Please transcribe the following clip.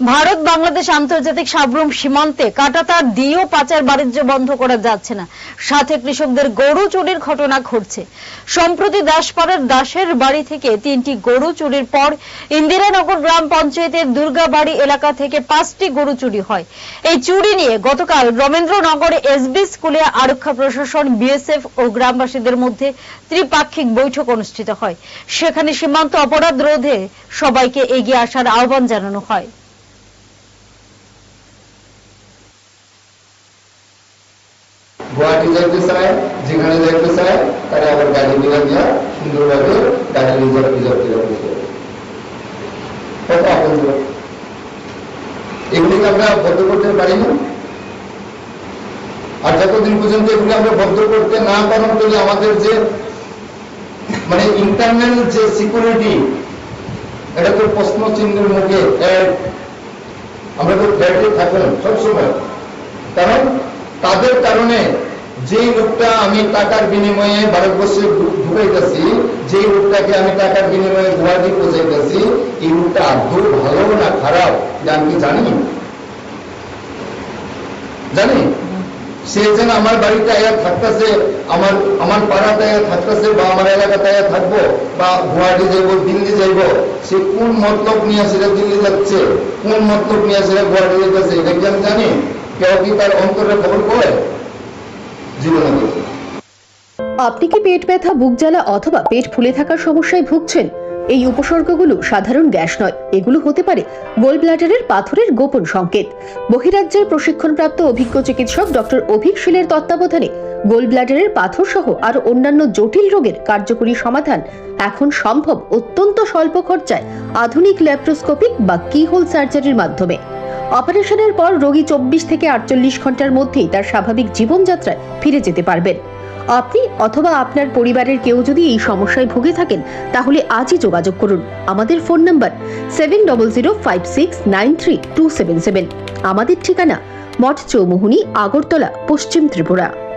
ভারত বাংলাদেশ আন্তর্জাতিক সাবরুম সীমান্তে কাটাতার দিয়েও পাচার বাণিজ্য বন্ধ করা যাচ্ছে না। সাথে কৃষকদের গরু চুরির ঘটনা ঘটছে। সম্প্রতি দাসপাড়ার দাসের বাড়ি থেকে তিনটি গরু চুরির পর ইন্দিরানগর গ্রাম পঞ্চায়েতের দুর্গাবাড়ি এলাকা থেকে পাঁচটি গরু চুরি হয়। এই চুরি নিয়ে গতকাল রবীন্দ্রনগরে এসবি স্কুলে আরক্ষা প্রশাসন বিএসএফ ও গ্রামবাসীদের মধ্যে ত্রিপাক্ষিক বৈঠক অনুষ্ঠিত হয়। সেখানে সীমান্ত অপরাধ রোধে সবাইকে এগিয়ে আসার আহ্বান জানানো হয়। গুয়াহাটি যাইতে চায়? যেখানে যাইতে চায় তারা আবার গাড়ি দিয়ে দিয়া সুন্দরভাবে গাড়ি রিজার্ভ রিজার্ভ করে বসে এগুলিকে আমরা বদ্ধ করতে পারি না। আর যতদিন পর্যন্ত এগুলি আমরা বদ্ধ করতে না পারব তাহলে আমাদের যে মানে ইন্টারনাল যে সিকিউরিটি এটা তো প্রশ্ন চিহ্নের মুখে আমরা তো ফ্ল্যাটে থাকব না, সবসময়। যেই লোকটা আমি টাকার বিনিময়ে ভারতবর্ষে ঢুকাইতেছি যেই লোকটাকে আমি টাকার বিনিময়ে গুয়াহাটি পৌঁছাইতেছি, এই লোকটা আদৌ ভালো না খারাপ আমি কি জানি? জানি? সে যেন আমার বাড়িতে আয়া থাকতেছে, আমার আমার পাড়াতে আয়া থাকতেছে, বা আমার এলাকাতে আয়া থাকব, বা গুয়াহাটি যাইবো, দিল্লি যাইবো, সে কোন মতলব নিয়ে সেটা দিল্লি যাচ্ছে, কোন মতলব নিয়ে সেটা গুয়াহাটি যাইতেছে, এটা কি আমি জানি? কেউ কি তার অন্তরের খবর কয়? আপনি কি পেট ব্যথা, বুক জ্বালা অথবা পেট ফুলে থাকার সমস্যায় ভুগছেন? এই উপসর্গগুলো সাধারণ গ্যাস নয়, এগুলো হতে পারে গোল ব্লাডারের পাথরের গোপন সংকেত। বহিরাজ্যের প্রশিক্ষণপ্রাপ্ত অভিজ্ঞ চিকিৎসক ডক্টর অভিক শীলের তত্ত্বাবধানে গোল ব্লাডারের পাথর সহ আরও অন্যান্য জটিল রোগের কার্যকরী সমাধান এখন সম্ভব অত্যন্ত স্বল্প খরচায় আধুনিক ল্যাপ্রোস্কোপিক বা কিহোল সার্জারির মাধ্যমে। অপারেশনের পর রোগী চব্বিশ থেকে আটচল্লিশ ঘণ্টার মধ্যেই তার স্বাভাবিক জীবনযাত্রায় ফিরে যেতে পারবেন। আপনি অথবা আপনার পরিবারের কেউ যদি এই সমস্যায় ভুগে থাকেন, তাহলে আজই যোগাযোগ করুন। আমাদের phone number seven double zero five six nine three two seven seven. আমাদের ঠিকানা মঠ চৌমুহনী আগরতলা, পশ্চিম ত্রিপুরা।